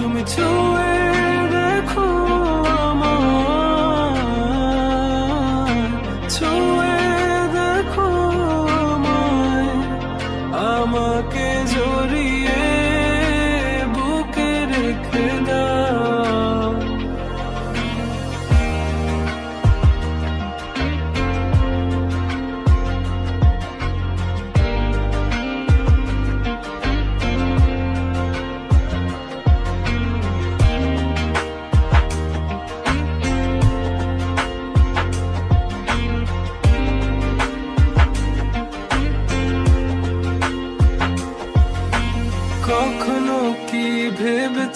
তুমি ছুঁয়ে দেখো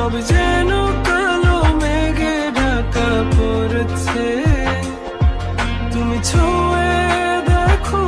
সব যেন কালো মেঘে ঢাকা পড়ছে। তুমি ছোঁয়ে দেখো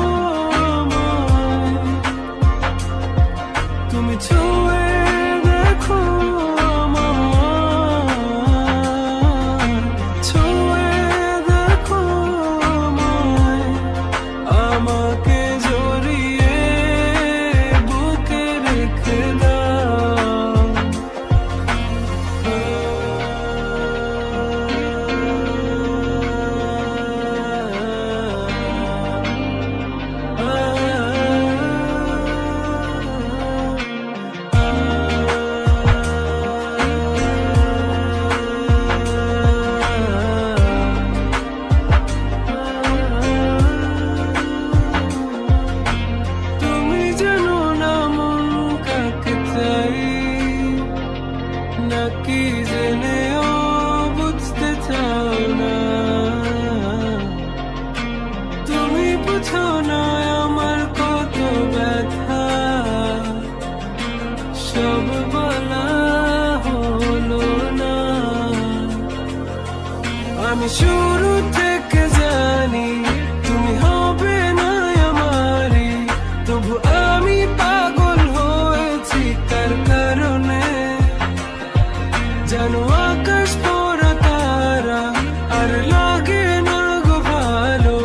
আমি শুরু থেকে জানি তুমি হবে না আমারি তবু আমি পাগল হয়েছি তার কারণে জানো আকাশ পড়া তারা আর লাগে না গো ভালো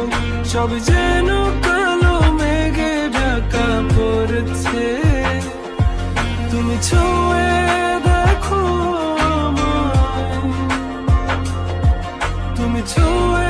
সব যেন me to